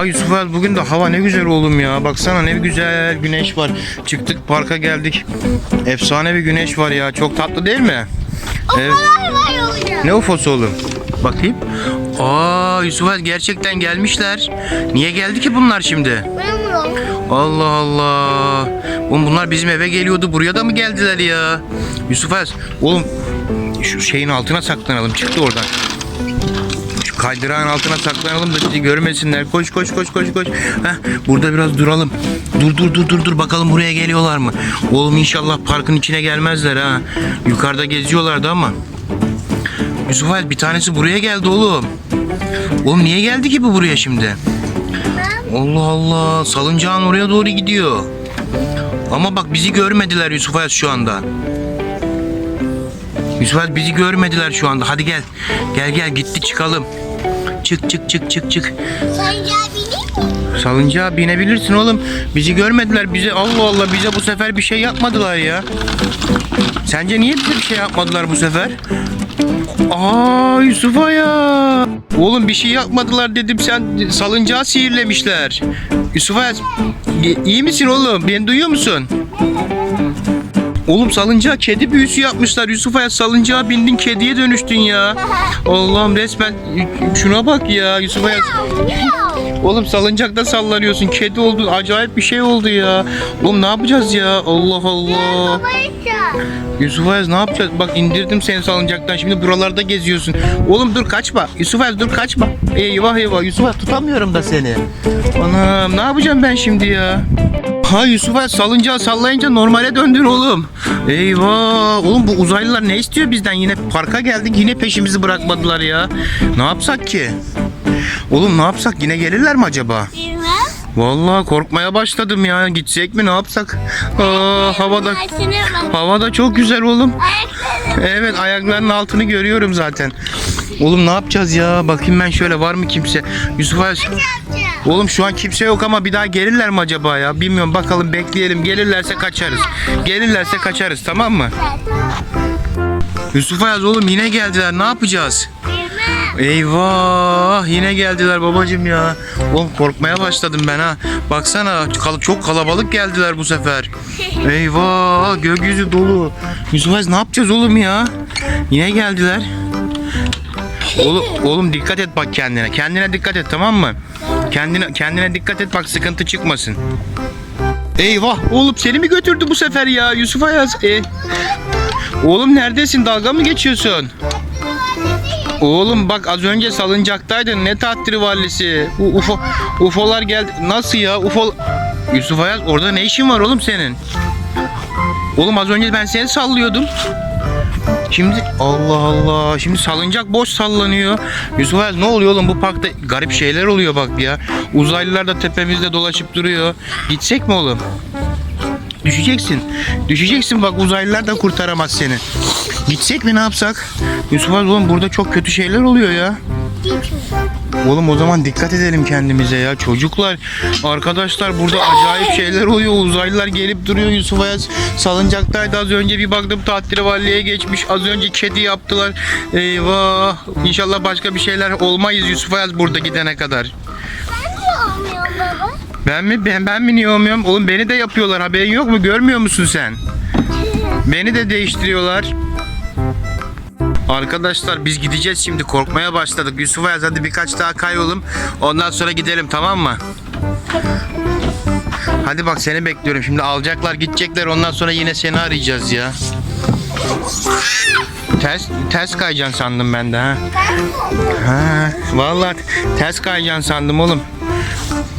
Ay Yusuf Ayaz bugün de hava ne güzel oğlum ya. Baksana ne güzel güneş var. Çıktık parka geldik. Efsane bir güneş var ya. Çok tatlı değil mi? Evet. Var var oluyor. Ne ufosu oğlum? Bakayım. Aa Yusuf Ayaz gerçekten gelmişler. Niye geldi ki bunlar şimdi? Bilmiyorum. Allah Allah. Oğlum bunlar bizim eve geliyordu. Buraya da mı geldiler ya? Yusuf Ayaz. Oğlum şu şeyin altına saklanalım. Çıktı oradan. Kaydırağın altına saklanalım da bizi görmesinler. Koş koş koş koş koş. Heh, burada biraz duralım. Dur dur dur dur dur bakalım buraya geliyorlar mı? Oğlum inşallah parkın içine gelmezler ha. Yukarıda geziyorlardı ama. Yusuf Ayaz bir tanesi buraya geldi oğlum. Oğlum niye geldi ki bu buraya şimdi? Allah Allah. Salıncağın oraya doğru gidiyor. Ama bak bizi görmediler Yusuf Ayaz şu anda. Yusuf bizi görmediler şu anda. Hadi gel. Gel gel gitti çıkalım. Çık çık çık çık çık. Mi? Salıncağa binebilirsin oğlum. Bizi görmediler. Bize Allah Allah bize bu sefer bir şey yapmadılar ya. Sence niye bize bir şey yapmadılar bu sefer? Aa Yusuf ya. Oğlum bir şey yapmadılar dedim sen salıncağı sihirlemişler. Yusuf Ayaz i- iyi misin oğlum? Beni duyuyor musun? Oğlum salıncağa kedi büyüsü yapmışlar. Yusuf Ayaz salıncağa bindin kediye dönüştün ya. Allah'ım resmen şuna bak ya Yusuf Ayaz. Oğlum salıncakta sallanıyorsun. Kedi oldun. Acayip bir şey oldu ya. Oğlum ne yapacağız ya? Allah Allah. Yusuf Ayaz ne yapacağız? Bak indirdim seni salıncaktan. Şimdi buralarda geziyorsun. Oğlum dur kaçma. Yusuf Ayaz dur kaçma. Eyvah eyvah. Yusuf Ayaz tutamıyorum da seni. Anam ne yapacağım ben şimdi ya? Ha Yusuf Ayaz salıncağı sallayınca normale döndün oğlum. Eyvah. Oğlum bu uzaylılar ne istiyor bizden? Yine parka geldik. Yine peşimizi bırakmadılar ya. Ne yapsak ki? Oğlum ne yapsak? Yine gelirler mi acaba? Bilmem. Vallahi korkmaya başladım ya. Gitsek mi ne yapsak? Aa, havada havada çok güzel oğlum. Evet ayaklarının altını görüyorum zaten. Oğlum ne yapacağız ya? Bakayım ben şöyle var mı kimse? Yusuf. Yapacağım. Oğlum şu an kimse yok ama bir daha gelirler mi acaba ya? Bilmiyorum bakalım bekleyelim. Gelirlerse kaçarız. Gelirlerse kaçarız tamam mı? Yusuf Ayaz oğlum yine geldiler. Ne yapacağız? Eyvah yine geldiler babacım ya. Oğlum korkmaya başladım ben ha. Baksana çok kalabalık geldiler bu sefer. Eyvah gökyüzü dolu. Yusuf Aziz ne yapacağız oğlum ya? Yine geldiler. Oğlum, oğlum dikkat et bak kendine. Kendine dikkat et tamam mı? Kendine kendine dikkat et bak sıkıntı çıkmasın. Eyvah oğlum seni mi götürdü bu sefer ya Yusuf Ayaz? E, oğlum neredesin dalga mı geçiyorsun? Oğlum bak az önce salıncaktaydın. Ne tahtiri vallisi. U- UFO, UFO'lar geldi. Nasıl ya? UFO... Yusuf Ayaz orada ne işin var oğlum senin? Oğlum az önce ben seni sallıyordum. Şimdi Allah Allah. Şimdi salıncak boş sallanıyor. Yusuf Ayaz ne oluyor oğlum bu parkta garip şeyler oluyor bak ya. Uzaylılar da tepemizde dolaşıp duruyor. Gitsek mi oğlum? Düşeceksin. Düşeceksin bak uzaylılar da kurtaramaz seni. Gitsek mi ne yapsak? Yusuf Ayaz oğlum burada çok kötü şeyler oluyor ya. Oğlum o zaman dikkat edelim kendimize ya. Çocuklar, arkadaşlar burada acayip şeyler oluyor. Uzaylılar gelip duruyor. Yusuf Ayaz salıncaktaydı az önce bir baktım tahterevalliye geçmiş. Az önce kedi yaptılar. Eyvah. İnşallah başka bir şeyler olmayız Yusuf Ayaz burada gidene kadar. Ben mi? Ben, ben mi niye olmuyorum? Oğlum beni de yapıyorlar. Haberin yok mu? Görmüyor musun sen? Beni de değiştiriyorlar. Arkadaşlar biz gideceğiz şimdi. Korkmaya başladık. Yusuf Ayaz hadi birkaç daha kayolum. Ondan sonra gidelim tamam mı? Hadi bak seni bekliyorum. Şimdi alacaklar gidecekler. Ondan sonra yine seni arayacağız ya. Ters, ters kayacaksın sandım ben de ha. Ha, vallahi ters kayacaksın sandım oğlum.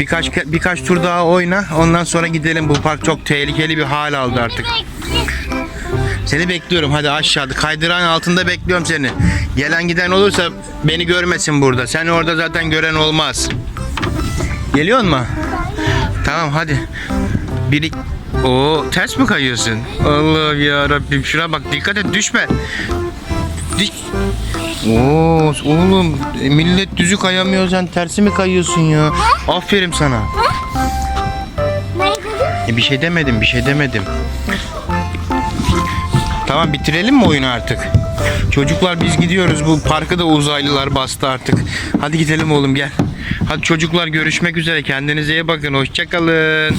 Birkaç birkaç tur daha oyna. Ondan sonra gidelim. Bu park çok tehlikeli bir hal aldı artık. Seni bekliyorum. Hadi aşağıda. Kaydırağın altında bekliyorum seni. Gelen giden olursa beni görmesin burada. Sen orada zaten gören olmaz. Geliyor mu? Tamam hadi. Biri... Oo ters mi kayıyorsun? Allah ya Rabbim şuna bak dikkat et düşme. Dik... Oo oğlum millet düzü kayamıyor sen tersi mi kayıyorsun ya? Aferin sana. E, bir şey demedim bir şey demedim. Tamam bitirelim mi oyunu artık? Çocuklar biz gidiyoruz bu parkı da uzaylılar bastı artık. Hadi gidelim oğlum gel. Hadi çocuklar görüşmek üzere. Kendinize iyi bakın. Hoşçakalın.